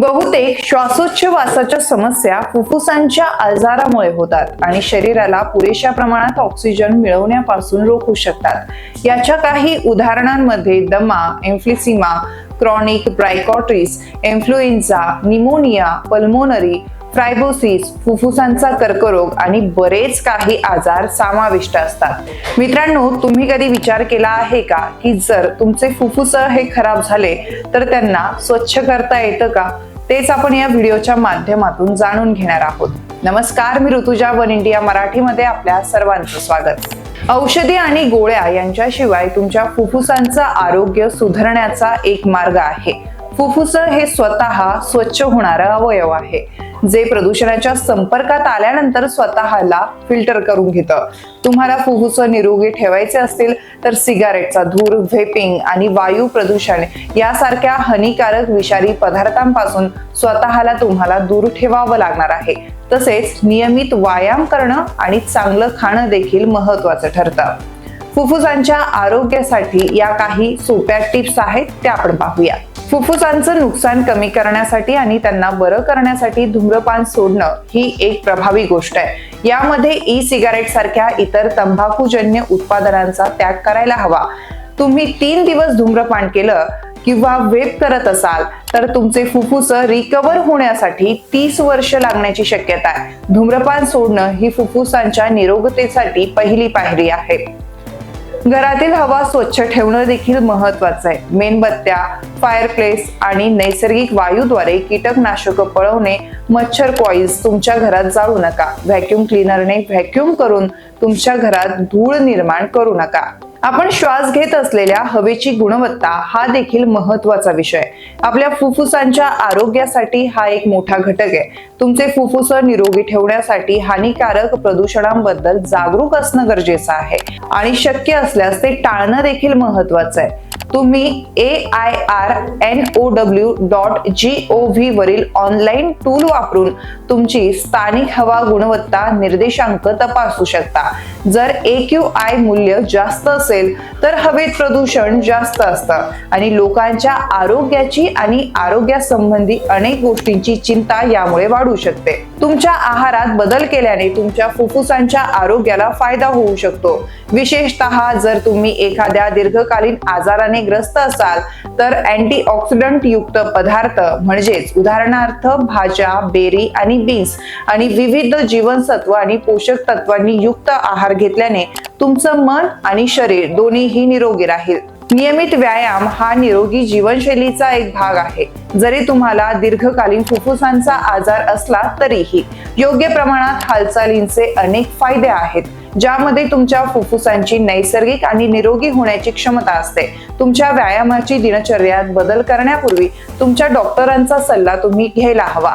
बहुतेक श्वासोच्छवासाच्या समस्या फुफ्फुसांच्या आजारामुळे होतात आणि शरीराला पुरेशा प्रमाणात ऑक्सिजन मिळवण्यापासून रोखू शकतात. याच्या काही उदाहरणांमध्ये दमा emphysema chronic bronchitis influenza pneumonia pulmonary fibrosis फुफ्फुसांचा कर्करोग आणि बरेच काही आजार समाविष्ट असतात. मित्रांनो तुम्ही कधी विचार केला आहे का की जर तुमचे फुफ्फुस हे खराब झाले तर त्यांना स्वच्छ करता येतं का? तेच आपण या व्हिडिओच्या माध्यमातून जाणून घेणार आहोत. नमस्कार मी ऋतुजा वन इंडिया मराठीमध्ये आपल्या सर्वांचं स्वागत. औषधी आणि गोळ्या यांच्याशिवाय तुमच्या फुफ्फुसांचं आरोग्य सुधारण्याचा एक मार्ग आहे. फुफ्फुस हे स्वतः स्वच्छ होणारा अवयव आहे. जे प्रदूषणाच्या संपर्कात आल्यानंतर स्वतःला फिल्टर करून घेतं. तुम्हाला फुफ्फुस निरोगी ठेवायचे असतील तर सिगारेटचा धूर व्हेपिंग आणि वायू प्रदूषण यासारख्या हानिकारक विषारी पदार्थांपासून स्वतःला तुम्हाला दूर ठेवावं लागणार आहे. तसेच नियमित व्यायाम करणं आणि चांगलं खाणं देखील महत्वाचं ठरतं. फुफ्फुसांच्या आरोग्यासाठी या काही सोप्या टिप्स आहेत त्या आपण पाहूया. फुफ्फुसांचं नुकसान कमी करण्यासाठी आणि त्यांना बरं करण्यासाठी धूम्रपान सोडणं ही एक प्रभावी गोष्ट आहे. यामध्ये ई सिगारेट सारख्या इतर तंबाखूजन्य उत्पादनांचा त्याग करायला हवा. तुम्ही तीन दिवस धूम्रपान केलं किंवा वेप करत असाल तर तुमचे फुफ्फुस रिकवर होण्यासाठी तीस वर्ष लागण्याची शक्यता आहे. धूम्रपान सोडणं ही फुफ्फुसांच्या निरोगतेसाठी पहिली पायरी आहे. घरातील हवा स्वच्छ ठेवणं देखील महत्वाचं आहे. मेणबत्त्या फायरप्लेस आणि नैसर्गिक वायूद्वारे कीटकनाशक पळवणे मच्छर कॉईल्स तुमच्या घरात जाळू नका. व्हॅक्युम क्लीनरने व्हॅक्युम करून तुमच्या घरात धूळ निर्माण करू नका. आपण श्वास घेत असलेल्या हवेची गुणवत्ता हा देखील महत्त्वाचा विषय. आपल्या फुफ्फुसांच्या आरोग्यासाठी हा एक मोठा घटक आहे. तुमचे फुफ्फुस निरोगी ठेवण्यासाठी हानिकारक प्रदूषणांबद्दल जागरूक असणं गरजेचं आहे. आणि शक्य असल्यास ते टाळणं देखील महत्वाचं आहे. तुम्ही A I R N O W dot G O V वरील ऑनलाईन टूल वापरून तुमची स्थानिक हवा गुणवत्ता निर्देशांक तपासू शकता. जर ए क्यू आय मूल्य जास्त असेल तर हवेत प्रदूषण जास्त असतं. आणि लोकांच्या आरोग्याची आणि आरोग्यासंबंधी अनेक गोष्टींची चिंता यामुळे वाढू शकते. तुमच्या आहारात बदल केल्याने तुमच्या फुफ्फुसांच्या आरोग्याला फायदा होऊ शकतो. विशेषतः जर तुम्ही एखाद्या दीर्घकालीन आजाराने ग्रस्त असाल तर अँटीऑक्सिडंट युक्त पदार्थ म्हणजेच उदाहरणार्थ भाज्या बेरी आणि बीन्स आणि विविध जीवनसत्व आणि पोषक तत्वांनी युक्त आहार आहार घेतल्याने तुमचं मन आणि शरीर दोन्हीही निरोगी राहील. नियमित व्यायाम हा निरोगी जीवनशैलीचा एक भाग आहे. जरी तुम्हाला दीर्घकालीन फुफ्फुसांचा आजार असला तरीही योग्य प्रमाणात हालचालींचे अनेक फायदे आहेत. ज्यामध्ये तुमच्या फुफ्फुसांची नैसर्गिक आणि निरोगी होण्याची क्षमता असते. तुमच्या व्यायामाची दिनचर्यात बदल करण्यापूर्वी तुमच्या डॉक्टरांचा सल्ला तुम्ही घ्यायला हवा.